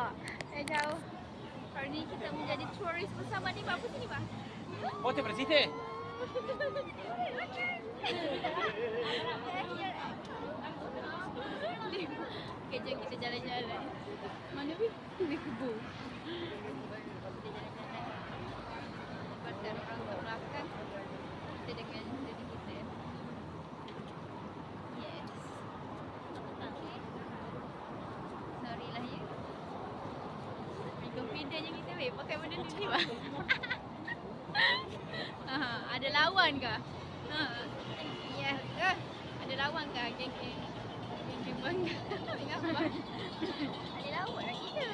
Jauh. Hari ni kita menjadi turis bersama ni. Apa sini, Pak? Presiden. Okay, jom kita jalan-jalan. Mana ni? Ni kebun. Kita jalan-jalan. Lepas orang belakang. Kita dengan diri kita. Yes. Okay. Sorry lah ya. Ni Pakai benda ni ni bang. ha, ada lawan ke? Ha. Ya. Yeah. Ada lawan ke geng-geng? Geng-geng bangga. Dengan apa? Ada lawan lah kita.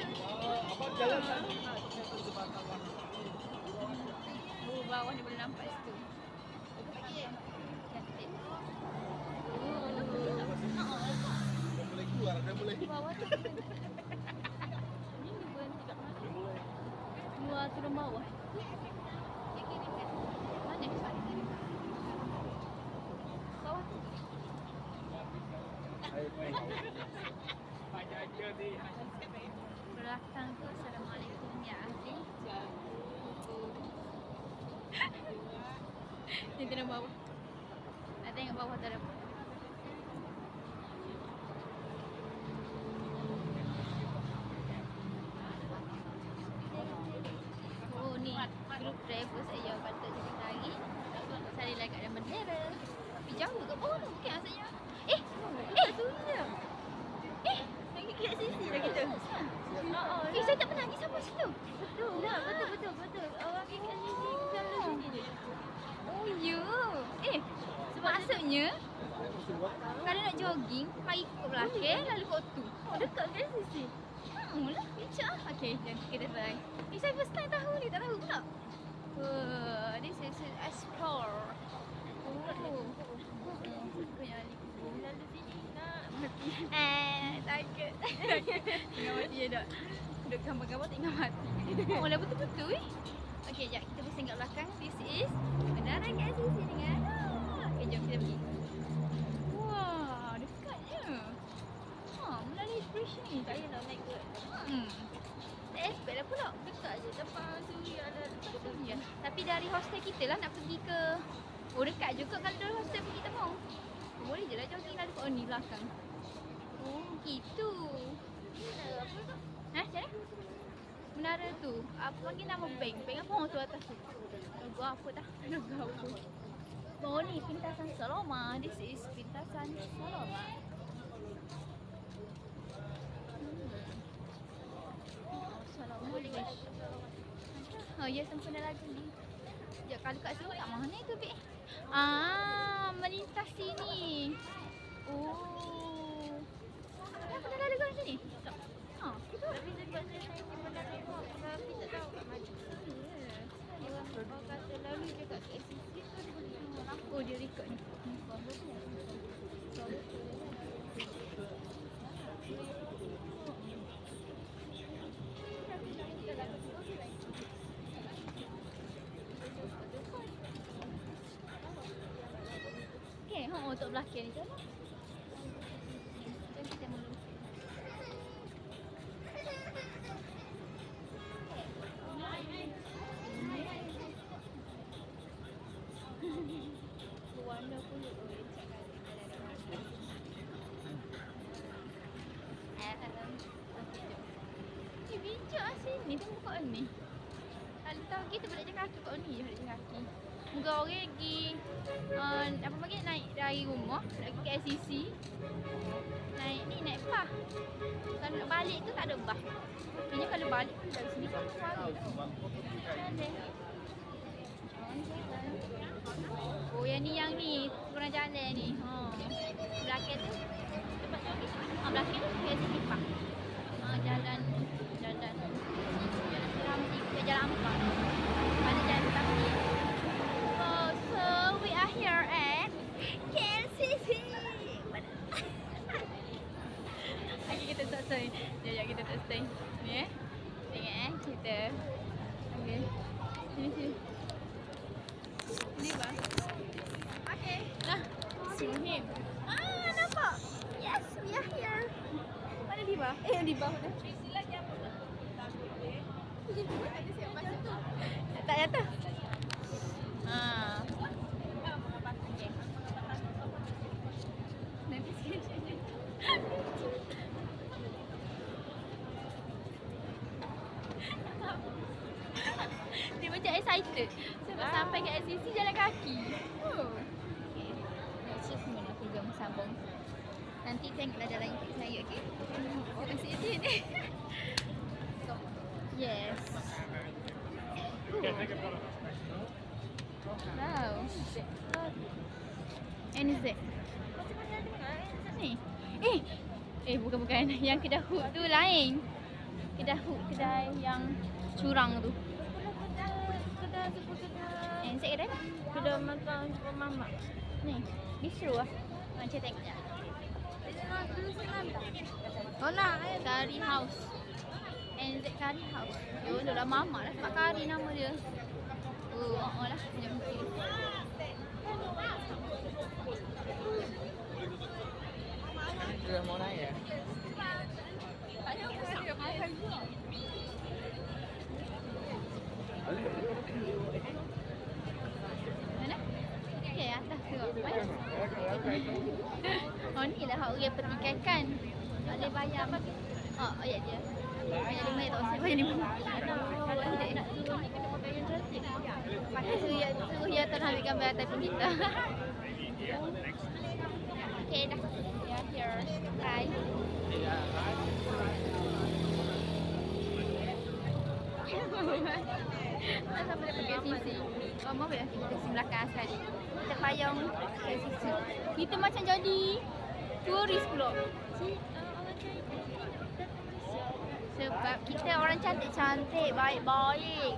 Abang jalan sana. Oh, bawah ni boleh nampak situ. Cantik. Oh. Mulai keluar, dah mulai. Bawah tu. Ni dia berhenti kat mana? Turun bawah. Dia kan? Belakang tu Assalamualaikum ya ahli. Ni tengok bawah. Nak tengok bawah tak ada apa. Oh ni grup driver saya patut jadi lagi. Saya lagi kat dalam bendera. Tapi jauh kat bawah tu bukan asalnya. Eh, eh, eh, lagi kat sisi lah kita. Eh, saya tak pernah pergi sampai situ. Betul. Tak, betul, betul, betul. Orang pergi kat sisi selalu sini je. Oh, ya. Eh, maksudnya kalau nak jogging, mari ikut belakang lalu kau tu. Oh, dekat kan sisi. Hmm, lah, bijak ah. Okay, jom kita try. Eh, saya first time tahu ni, tak tahu pula. Wah, this is explore. Oh. Kubur. Lalu sini nak mati. Eh, takut. Tengok mati je tak? Duduk gambar-gambar tengok mati. Oh, lah betul-betul eh. Okay, jap. Kita pusing kat belakang. This is kendaraan kat sisi dengan. Ah. Okay, jom kita pergi. Dari hostel kita lah nak pergi ke Oh dekat juga kalau dari hostel pergi Temong. Boleh je lah jogging lalu oh ni belakang. Oh gitu. Menara apa tu? Ha, macam mana? Menara tu. Apa panggil nama bank? Bank apa orang tu atas tu? Logo apa dah? Logo apa? Oh ni pintasan Saloma. This is pintasan Saloma. Assalamualaikum. Oh ya sempurna lagu ni. Sekejap kalau kat sini kat mana tu Bik? Ah, melintas sini. Oh. Dah pernah lalu kat sini? Tak. Ha, kita tapi sebab saya naik di bandar tengok tapi tak tahu kat mana. Orang orang kata lalu je kat KCC tu dia boleh. Oh dia record ni. Untuk belakang ni. Jom jom. Eh, bijak sini tengok kat ni. Kalau tahu kita boleh jalan kaki kat ni boleh jalan kaki. Muka orang pergi uh, apa panggil naik dari rumah nak pergi ke SCC. Naik ni naik bas. Kalau nak balik tu tak ada bas. Kayaknya kalau balik tu dari sini kan balik. Jalan. Oh yang ni yang ni kurang jalan ni. Ha. Belakang tu tempat tu lagi. Ha belakang tu ke sini pak. Ha jalan jalan jalan Serambi ke jalan Ampang. Mana jalan Serambi? Oh, so we are here at KLCC. Okay, kita tak stay. Sekejap, sekejap, kita tak stay. Ni eh. Tengok eh, Okay. Sini, sini. Ni bang. Okay. Nah, sini. Ah, nampak? Yes, we are here. Mana Diva? Eh, Diva. Silat jam. Tak jatuh. Ha. Okey. Nanti sikit. Dia macam excited sebab sampai ke SCC jalan kaki. Oh. Okay. Achievement aku jom sambung. Nanti tengoklah jalan ikut saya, okey? Terima kasih Etin. yes. Wow. And is it? Ni. Eh. Eh bukan bukan. Yang kedai hook tu lain. Kedai hook kedai yang curang tu. Kedai super kedai. Saya. Kedai makan super mama. Ni. Bistro lah. Macam tengok je. Oh nak eh. Curry House. NZ Curry House. Yo, dah lama mak lah sebab curry nama dia. Oh, oh, oh lah. Macam mungkin. Sudah mau naik ya? Mana? Okay, atas tu. Mana? Oh, ni lah hak orang pertikaikan. Boleh bayar. Oh, ayat dia. Bayar lima tak usah bayar lima. Kalau nak suruh ni kena pakai yang. Pakai suruh ya, ya ambil gambar ataupun kita. okay, dah. Ya, here. Bye. Masa boleh sisi. Oh, mau kita sisi belakang sekali. Kita payung. Kita macam jadi turis pula. Sebab kita orang cantik-cantik, baik-baik.